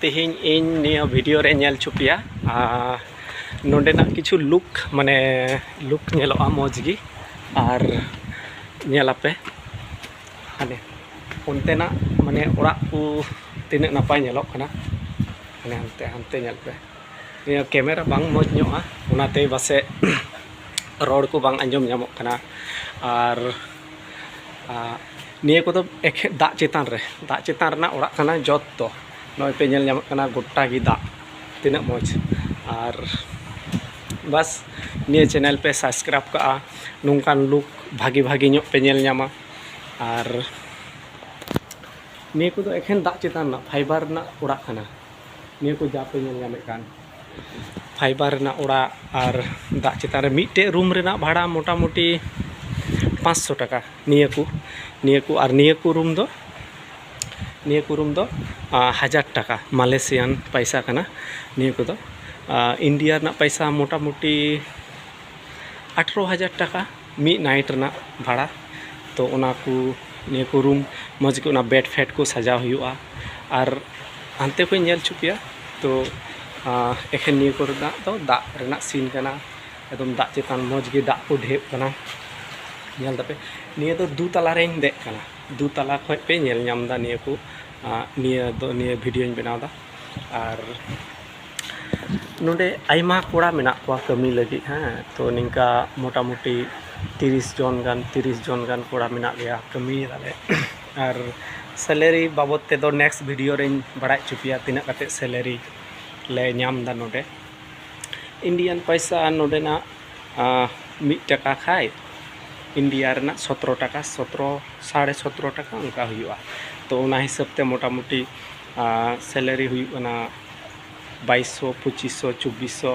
ᱛᱮᱦᱮᱧ ᱤᱧ ᱱᱤᱭᱟᱹ ᱵᱷᱤᱰᱤᱭᱳ ᱨᱮ ᱧᱮᱞ ᱪᱩᱯᱮᱭᱟ ᱱᱚᱸᱰᱮᱱᱟᱜ ᱠᱤᱪᱷᱩ ᱞᱩᱠ ᱢᱟᱱᱮ ᱞᱩᱠ ᱧᱮᱞᱚᱜᱼᱟ ᱢᱚᱡᱽ ᱜᱮ ᱟᱨ ᱧᱮᱞᱟᱯᱮ ᱦᱟᱱᱮ ᱚᱱᱛᱮᱱᱟᱜ ᱢᱟᱱᱮ ᱚᱲᱟᱜ ᱠᱚ ᱛᱤᱱᱟᱹᱜ ᱱᱟᱯᱟᱭ ᱧᱮᱞᱚᱜ ᱠᱟᱱᱟ ᱢᱟᱱᱮ ᱦᱟᱱᱛᱮ ᱦᱟᱱᱛᱮ ᱧᱮᱞ ᱯᱮ ᱱᱤᱭᱟᱹ ᱠᱮᱢᱮᱨᱟ ᱵᱟᱝ ᱢᱚᱡᱽ ᱧᱚᱜᱼᱟ ᱚᱱᱟᱛᱮ ᱯᱟᱥᱮᱡ ᱨᱚᱲ ᱠᱚ ᱵᱟᱝ ᱟᱸᱡᱚᱢ ᱧᱟᱢᱚᱜ ᱠᱟᱱᱟ ᱟᱨ ᱱᱤᱭᱟᱹ ᱠᱚᱫᱚ ᱮᱠᱷᱮᱱ ᱫᱟᱜ ᱪᱮᱛᱟᱱ ᱨᱮ ᱫᱟᱜ ᱪᱮᱛᱟᱱ ᱨᱮᱱᱟᱜ ᱚᱲᱟᱜ ᱠᱟᱱᱟ ᱡᱚᱛᱚ ᱱᱚᱜᱼᱚᱭ ᱯᱮ ᱧᱮᱞ ᱧᱟᱢᱚᱜ ᱠᱟᱱᱟ ᱜᱚᱴᱟ ᱜᱮ ᱫᱟᱜ ᱛᱤᱱᱟᱹᱜ ᱢᱚᱡᱽ ᱟᱨ ᱵᱟᱥ ᱱᱤᱭᱟᱹ ᱪᱮᱱᱮᱞ ᱯᱮ ᱥᱟᱵᱥᱠᱨᱟᱭᱤᱵ ᱠᱟᱜᱼᱟ ᱱᱚᱝᱠᱟᱱ ᱞᱩᱠ ᱵᱷᱟᱜᱮ ᱵᱷᱟᱜᱮ ᱧᱚᱜ ᱯᱮ ᱧᱮᱞ ᱧᱟᱢᱟ ᱟᱨ ᱱᱤᱭᱟᱹ ᱠᱚᱫᱚ ᱮᱠᱷᱮᱱ ᱫᱟᱜ ᱪᱮᱛᱟᱱ ᱨᱮᱱᱟᱜ ᱯᱷᱟᱭᱵᱟᱨ ᱨᱮᱱᱟᱜ ᱚᱲᱟᱜ ᱠᱟᱱᱟ ᱱᱤᱭᱟᱹ ᱠᱚ ᱡᱟ ᱯᱮ ᱧᱮᱞ ᱧᱟᱢᱮᱫ ᱠᱟᱱ ᱯᱷᱟᱭᱵᱟᱨ ᱨᱮᱱᱟᱜ ᱚᱲᱟᱜ ᱟᱨ ᱫᱟᱜ ᱪᱮᱛᱟᱱ ᱨᱮ ᱢᱤᱫᱴᱮᱡ ᱨᱩᱢ ᱨᱮᱱᱟᱜ ᱵᱷᱟᱲᱟ ᱢᱳᱴᱟᱢᱩᱴᱤ ᱯᱟᱸᱪᱥᱚ ᱴᱟকা ᱱᱤᱭᱟᱹ ᱠᱚ ᱱᱤᱭᱟᱹ ᱠᱚ ᱟᱨ ᱱᱤᱭᱟᱹ ᱠᱚ ᱨᱩᱢ ᱫᱚ নিয়ে কুরুম দ হাজার টাকা, মালয়েশিয়ান পয়সা কানা নিয়ে কোদ इंडिया ना पैसा मोटा मोटी अठारो हज़ार टका मी नाइट ना भाड़ा तो उना को नियको रूम मज़ के उना बेड फेड को सजा हुई हुआ और अंते को नल चुपे तो एखन ना तो दा रना सीन करना एकदम दाग मज़ के दा को ढेप करना नियल दापे निये तो दू तला रें देख करना दू तला खज पे नियल नाम निये को निया वीडियो बनाव और आयमा कोड़ा कोआ कमी लगी हाँ तो निंका मोटामुटी तिरिस जन गान तिरिस जन गान कोड़ा गया कमी और सैलरी बाबद ते दो नेक्स्ट वीडियो रे बड़ाई चुपिया तिना कते सैलरी ले नाम नोडे। इंडियन पैसा नोडे ना मिट टाका खाय इंडिया सतरो टाका सतरो साढ़े सतरो टाका उनका तो हिसाब ते मोटामुटी सैलरी हुई बाईसो पचिसो चौबीसो,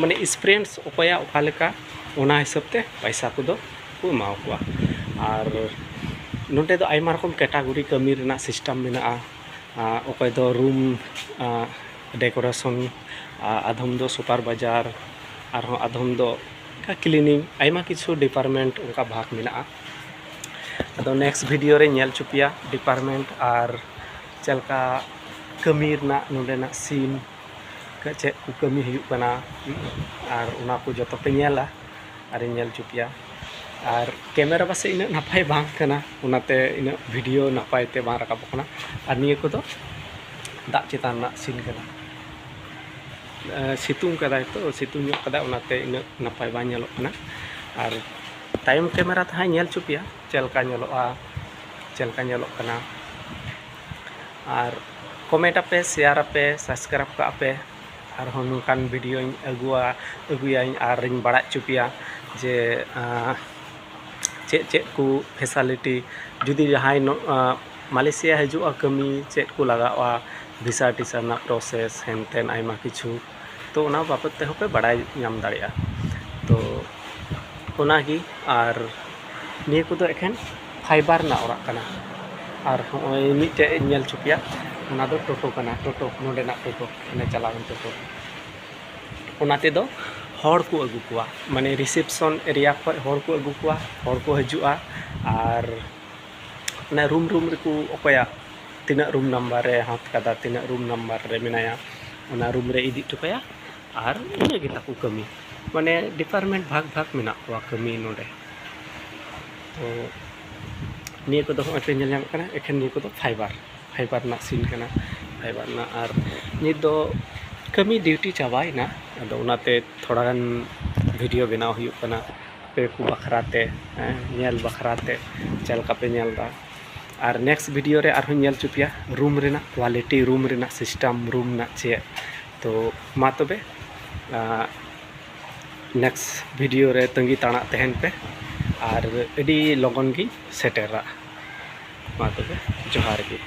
माने स्प्रेंट्स अकया हिसाब ते पैसा को दो को एमाव कोआ और आयमा रकम कैटागरी कमी सिस्टम अकय दो रूम डेकोरेशन आधम दो सुपार बाज़ार और आधम क्लिनिंग किछु डिपार्टमेंट उनका atau next video re nyel department ar celka kemirna na nule na sin ke cek ku kemi hiu kana ar unaku ku jatok pe nyel lah ar nyel cupia ar kamera pasi ina napai bang unate una video napai te bang rakap kana ar nia ku to dak citan na sin kana eh, situng kada itu situng kada keda unate ina napai bang kena. Ar ᱛᱟᱭᱚᱢ camera ᱛᱮᱦᱟᱸᱜ ᱧᱮᱞ ᱪᱚᱯᱮᱭᱟ ᱪᱮᱫ ᱞᱮᱠᱟ ᱧᱮᱞᱚᱜᱼᱟ ᱪᱮᱫ ᱞᱮᱠᱟ ᱧᱮᱞᱚᱜ ᱠᱟᱱᱟ ᱟᱨ ᱠᱚᱢᱮᱱᱴ ᱟᱯᱮ ᱥᱮᱭᱟᱨ ᱟᱯᱮ ᱥᱟᱵᱥᱠᱨᱟᱭᱤᱵ ᱠᱟᱜ ᱯᱮ ᱟᱨᱦᱚᱸ ᱱᱚᱝᱠᱟᱱ ᱵᱷᱤᱰᱤᱭᱳᱧ ᱟᱹᱜᱩᱣᱟ ᱟᱹᱜᱩᱭᱟᱹᱧ ᱟᱨᱤᱧ ᱵᱟᱲᱟᱭ ᱪᱚᱯᱮᱭᱟ ᱡᱮ ᱪᱮᱫ ᱪᱮᱫ ᱠᱚ ᱯᱷᱮᱥᱟᱞᱤᱴᱤ ᱡᱩᱫᱤ ᱡᱟᱦᱟᱸᱭ মালয়েশিয়া ᱦᱤᱡᱩᱜᱼᱟ ᱠᱟᱹᱢᱤ ᱪᱮᱫ ᱠᱚ ᱞᱟᱜᱟᱜᱼᱟ ᱵᱷᱤᱥᱟ ᱴᱤᱥᱟ ᱨᱮᱱᱟᱜ ᱯᱨᱚᱥᱮᱥ ᱦᱮᱱᱛᱮᱱ ᱟᱭᱢᱟ ᱠᱤᱪᱷᱩ ᱛᱚ ᱚᱱᱟ ᱵᱟᱵᱚᱫ ᱛᱮᱦᱚᱸ ᱯᱮ ᱵᱟᱲᱟᱭ ᱧᱟᱢ ᱫᱟᱲᱮᱭᱟᱜᱼᱟ को एखेन फाइबार ना और हॉय मिटे नेल दो टोटो कना टोटो टोटो ने टोटो ओना ते दो हर को अगु कुआ माने रिसेप्शन एरिया खय हर को अगु कुआ हर को हजुआ और ना रूम रूम रे को अकया तीना रूम नंबर रे हाथ तीना रूम नंबर रे मेनाया ओना रूम रे इदी टुकाया और इन गे ताकू कमी ᱢᱟᱱᱮ ᱰᱤᱯᱟᱨᱴᱢᱮᱱᱴ ᱵᱷᱟᱜᱽ ᱵᱷᱟᱜᱽ ᱢᱮᱱᱟᱜ ᱠᱚᱣᱟ ᱠᱟᱹᱢᱤ ᱱᱚᱰᱮ ᱛᱚ ᱱᱤᱭᱟᱹ ᱠᱚᱫᱚ ᱦᱚᱸᱜᱼᱚᱭ ᱯᱮ ᱧᱮᱞ ᱧᱟᱢᱚᱜ ᱠᱟᱱᱟ ᱮᱠᱷᱮᱱ ᱱᱤᱭᱟᱹ ᱠᱚᱫᱚ ᱯᱷᱟᱭᱵᱟᱨ ᱯᱷᱟᱭᱵᱟᱨ ᱨᱮᱱᱟᱜ ᱥᱤᱱ ᱠᱟᱱᱟ ᱯᱷᱟᱭᱵᱟᱨ ᱨᱮᱱᱟᱜ ᱟᱨ ᱱᱤᱛ ᱫᱚ ᱠᱟᱹᱢᱤ ᱰᱤᱣᱴᱤ ᱪᱟᱵᱟᱭᱮᱱᱟ ᱟᱫᱚ ᱚᱱᱟᱛᱮ ᱛᱷᱚᱲᱟᱜᱟᱱ ᱵᱷᱤᱰᱤᱭᱳ ᱵᱮᱱᱟᱣ ᱦᱩᱭᱩᱜ ᱠᱟᱱᱟ ᱟᱯᱮ ᱠᱚ ᱵᱟᱠᱷᱨᱟᱛᱮ ᱧᱮᱞ ᱵᱟᱠᱷᱨᱟᱛᱮ ᱪᱮᱫ ᱞᱮᱠᱟ ᱯᱮ ᱧᱮᱞᱫᱟ ᱟᱨ ᱱᱮᱠᱥᱴ ᱵᱷᱤᱰᱤᱭᱳ ᱨᱮ ᱟᱨᱦᱚᱸ ᱧᱮᱞ ᱦᱚᱪᱚ ᱯᱮᱭᱟ ᱨᱩᱢ ᱨᱮᱱᱟᱜ ᱠᱳᱣᱟᱞᱤᱴᱤ ᱨᱩᱢ ᱨᱮᱱᱟᱜ ᱥᱤᱥᱴᱮᱢ ᱨᱩᱢ ᱨᱮᱱᱟᱜ ᱪᱮᱫ ᱛᱚ ᱢᱟ ᱛᱚᱵᱮ ᱱᱮᱠᱥᱴ ᱵᱷᱤᱰᱤᱭᱳ ᱨᱮ ᱛᱟᱺᱜᱤ ᱛᱟᱲᱟᱜ ᱛᱟᱦᱮᱱ ᱯᱮ ᱟᱨ ᱟᱹᱰᱤ ᱞᱚᱜᱚᱱ ᱜᱮ ᱥᱮᱴᱮᱨᱟ ᱢᱟ ᱛᱚᱵᱮ ᱡᱚᱦᱟᱨ ᱜᱮ